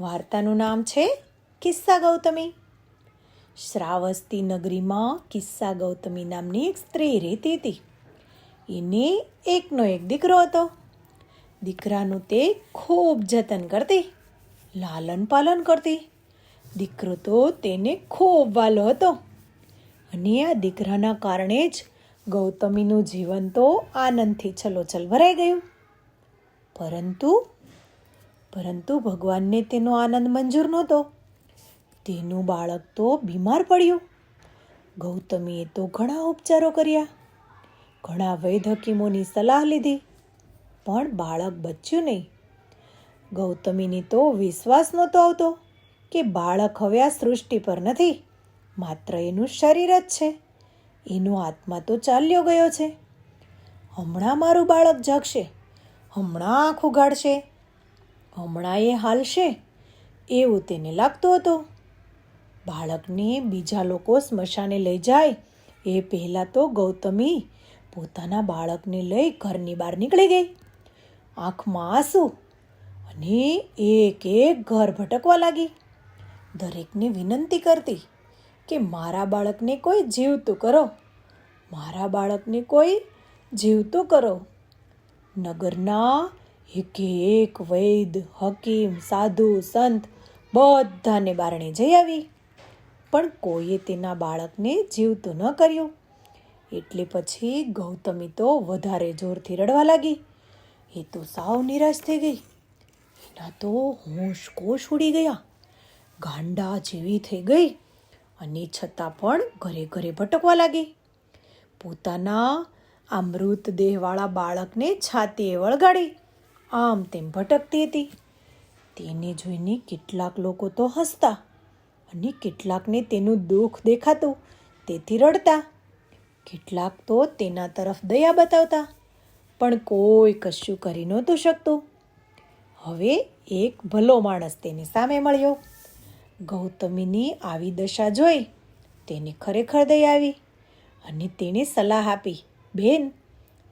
વાર્તાનું નામ છે કિસ્સા ગૌતમી. શ્રાવસ્તી નગરીમાં કિસ્સા ગૌતમી નામની એક સ્ત્રી રહેતી હતી. એને એકનો એક દીકરો હતો. દીકરાનું તે ખૂબ જતન કરતી, લાલન પાલન કરતી. દીકરો તો તેને ખૂબ વાલો હતો. અને આ દીકરાના કારણે જ ગૌતમીનું જીવન તો આનંદથી છલોછલ ભરાઈ ગયું. પરંતુ પરંતુ ભગવાનને તેનો આનંદ મંજૂર નહોતો. તેનું બાળક તો બીમાર પડ્યું. ગૌતમીએ તો ઘણા ઉપચારો કર્યા. ઘણા વૈદ હકીમોની સલાહ લીધી, પણ બાળક બચ્યું નહીં. ગૌતમીને તો વિશ્વાસ નહોતો આવતો કે બાળક હવે આ સૃષ્ટિ પર નથી, માત્ર એનું શરીર જ છે. એનો આત્મા તો ચાલ્યો ગયો છે. હમણાં મારું બાળક જાગશે, હમણાં આંખ ઉગાડશે હમણાં એ હાલશે? એવું તેને લાગતું હતું. બાળકને બીજા લોકો સ્મશાને લઈ જાય, એ પહેલાં તો ગૌતમી પોતાના બાળકને લઈ ઘરની બહાર નીકળી ગઈ. આંખમાં આંસુ અને એક એક ઘર ભટકવા લાગી. દરેકને વિનંતી કરતી કે મારા બાળકને કોઈ જીવતું કરો. મારા બાળકને કોઈ જીવતું કરો. નગરના એક એક વૈદ, હકીમ, સાધુ, સંત બધાને બારણે જઈ આવી. પણ કોઈએ તેના બાળકને જીવતું ન કર્યું. એટલે પછી ગૌતમી તો વધારે જોરથી રડવા લાગી. એ તો સાવ નિરાશ થઈ ગઈ. એના તો હોશ કોશ ઉડી ગયા. ગાંડા જેવી થઈ ગઈ અને છતાં પણ ઘરે ઘરે ભટકવા લાગી. પોતાના આ મૃતદેહવાળા બાળકને છાતીએ વળગાડી. આમ તેમ ભટકતી હતી. તેને જોઈને કેટલાક લોકો તો હસતા અને કેટલાકને તેનું દુઃખ દેખાતું. તેથી રડતા. કેટલાક તો તેના તરફ દયા બતાવતા. પણ કોઈ કશું કરી નહોતું શકતું. હવે એક ભલો માણસ તેની સામે મળ્યો. ગૌતમીની આવી દશા જોઈ તેને ખરેખર દયા આવી અને તેણે સલાહ આપી, બેન,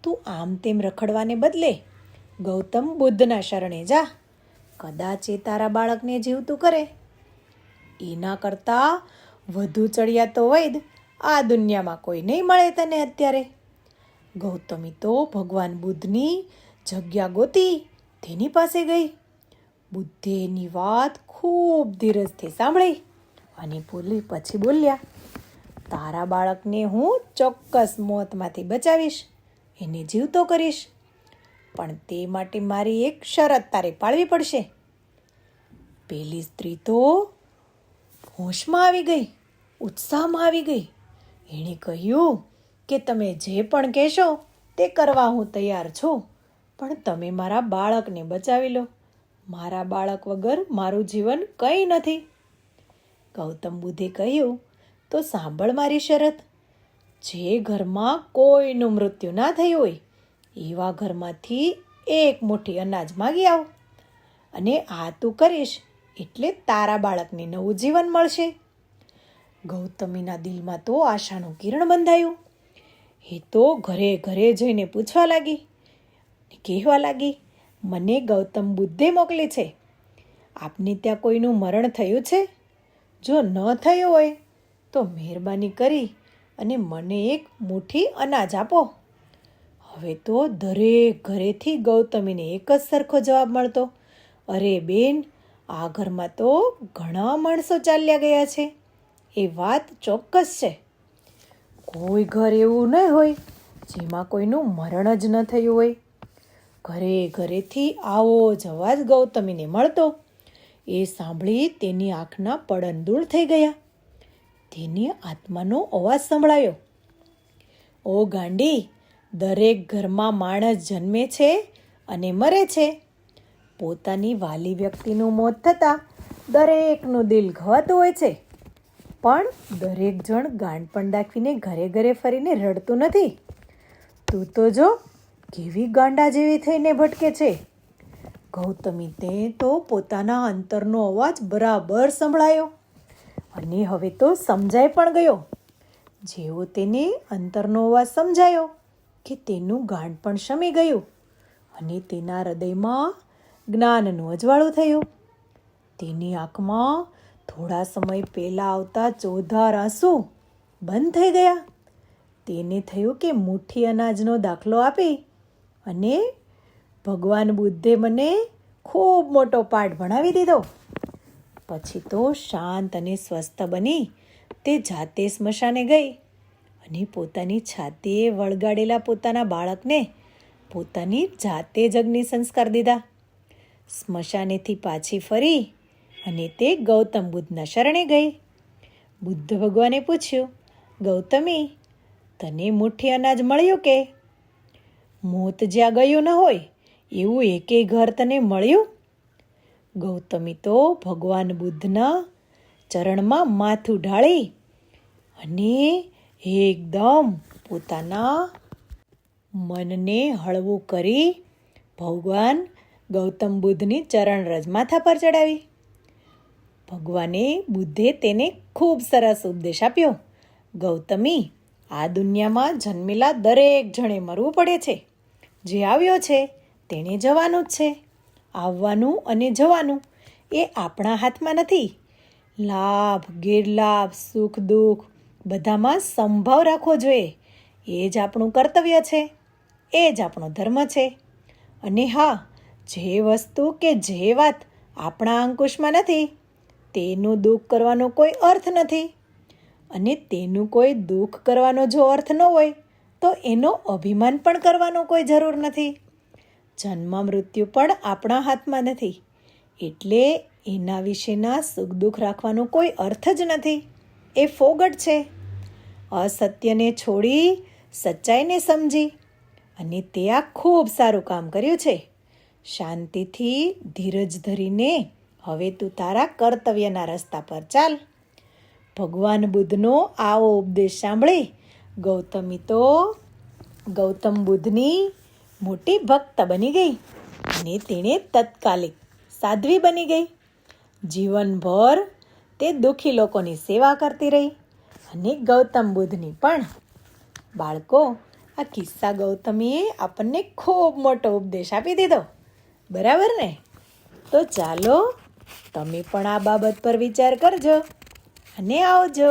તું આમ તેમ રખડવાને બદલે ગૌતમ બુદ્ધના શરણે જા. કદાચ એ તારા બાળકને જીવતું કરે. એના કરતાં વધુ ચડિયા તો વૈદ આ દુનિયામાં કોઈ નહીં મળે તને અત્યારે. ગૌતમી તો ભગવાન બુદ્ધની જગ્યા ગોતી તેની પાસે ગઈ. બુદ્ધે એની વાત ખૂબ ધીરજથી સાંભળી અને બોલી પછી બોલ્યા, તારા બાળકને હું ચોક્કસ મોતમાંથી બચાવીશ. એને જીવતો કરીશ. પણ તે માટે મારી એક શરત તારે પાળવી પડશે. પેલી સ્ત્રી તો હોશમાં આવી ગઈ, ઉત્સાહમાં આવી ગઈ. એણે કહ્યું કે તમે જે પણ કહેશો તે કરવા હું તૈયાર છું, પણ તમે મારા બાળકને બચાવી લો. મારા બાળક વગર મારું જીવન કંઈ નથી. ગૌતમ બુદ્ધે કહ્યું, તો સાંભળ મારી શરત. જે ઘરમાં કોઈનું મૃત્યુ ના થયું હોય એવા ઘરમાંથી એક મુઠ્ઠી અનાજ માગી આવ. અને આ તું કરીશ એટલે તારા બાળકને નવું જીવન મળશે. ગૌતમીના દિલમાં તો આશાનું કિરણ બંધાયું. એ તો ઘરે ઘરે જઈને પૂછવા લાગી કહેવા લાગી, મને ગૌતમ બુદ્ધે મોકલે છે. આપને ત્યાં કોઈનું મરણ થયું છે? જો ન થયું હોય તો મહેરબાની કરી અને મને એક મુઠ્ઠી અનાજ આપો. હવે તો દરેક ઘરેથી ગૌતમીને એક જ સરખો જવાબ મળતો. અરે બેન, આ ઘરમાં તો ઘણા માણસો ચાલ્યા ગયા છે. એ વાત ચોક્કસ છે. કોઈ ઘર એવું નહીં હોય જેમાં કોઈનું મરણ જ ન થયું હોય. ઘરે ઘરેથી આવો જ અવાજ ગૌતમીને મળતો. એ સાંભળી તેની આંખના પડન થઈ ગયા. તેની આત્માનો અવાજ સંભળાયો. ઓ ગાંડી દરેક ઘરમાં માણસ જન્મે છે અને મરે છે. પોતાની વાલી વ્યક્તિનું મોત થતાં દરેકનું દિલ ઘવાતું હોય છે. પણ દરેક જણ ગાંડપણ દાખવીને ઘરે ઘરે ફરીને રડતું નથી. તું તો જો કેવી ગાંડા જેવી થઈને ભટકે છે. ગૌતમી તે તો પોતાના અંતરનો અવાજ બરાબર સંભળાયો અને હવે તો સમજાઈ પણ ગયો. જેવો તેને અંતરનો અવાજ સમજાયો કે તેનું ગાંઠ પણ શમી ગયું અને તેના હૃદયમાં જ્ઞાનનું અજવાળું થયું. તેની આંખમાં થોડા સમય પહેલાં આવતા ચોધાર આંસુ બંધ થઈ ગયા. તેને થયું કે મુઠ્ઠી અનાજનો દાખલો આપી અને ભગવાન બુદ્ધે મને ખૂબ મોટો પાઠ ભણાવી દીધો. પછી તો શાંત અને સ્વસ્થ બની તે જાતે સ્મશાને ગઈ. અને પોતાની છાતીએ વળગાડેલા પોતાના બાળકને પોતાની જાતે જ અગ્નિ સંસ્કાર દીધા. સ્મશાનેથી પાછી ફરી અને તે ગૌતમ બુદ્ધના શરણે ગઈ. બુદ્ધ ભગવાને પૂછ્યું, ગૌતમી, તને મુઠ્ઠી અનાજ મળ્યું કે? મોત જ્યાં ગયું ન હોય, એવું એકેય ઘર તને મળ્યું? ગૌતમી તો ભગવાન બુદ્ધના ચરણમાં માથું ઢાળી અને એકદમ પોતાના મનને હળવું કરી ભગવાન ગૌતમ બુદ્ધની ચરણ રજ પર ચડાવી. ભગવાને બુદ્ધે તેને ખૂબ સરસ ઉપદેશ આપ્યો. ગૌતમી, આ દુનિયામાં જન્મેલા દરેક જણે મરવું પડે છે. જે આવ્યો છે તેણે જવાનું જ છે. આવવાનું અને જવાનું એ આપણા હાથમાં નથી. લાભ, ગેરલાભ, સુખ, દુઃખ બધામાં સંભાવ રાખવો જોઈએ. એ જ આપણું કર્તવ્ય છે. એ જ આપણો ધર્મ છે. અને હા, જે વસ્તુ કે જે વાત આપણા અંકુશમાં નથી, તેનું દુઃખ કરવાનો કોઈ અર્થ નથી. અને તેનું કોઈ દુઃખ કરવાનો જો અર્થ ન હોય, તો એનો અભિમાન પણ કરવાનો કોઈ જરૂર નથી. જન્મ મૃત્યુ પણ આપણા હાથમાં નથી. એટલે એના વિશેના સુખ દુઃખ રાખવાનો કોઈ અર્થ જ નથી. એ ફોગટ છે. અસત્યને છોડી સચ્ચાઈને સમજી અને તે આ ખૂબ સારું કામ કર્યું છે. શાંતિથી ધીરજ ધરીને હવે તું તારા કર્તવ્યના રસ્તા પર ચાલ. ભગવાન બુદ્ધનો આવો ઉપદેશ સાંભળી. ગૌતમી તો ગૌતમ બુદ્ધની મોટી ભક્ત બની ગઈ અને તેણે તત્કાલિક સાધ્વી બની ગઈ. જીવનભર તે દુઃખી લોકોની સેવા કરતી રહી. અને ગૌતમ બુદ્ધની પણ. બાળકો, આ કિસ્સા ગૌતમીએ આપણને ખૂબ મોટો ઉપદેશ આપી દીધો. બરાબર ને? તો ચાલો, તમે પણ આ બાબત પર વિચાર કરજો. અને આવજો.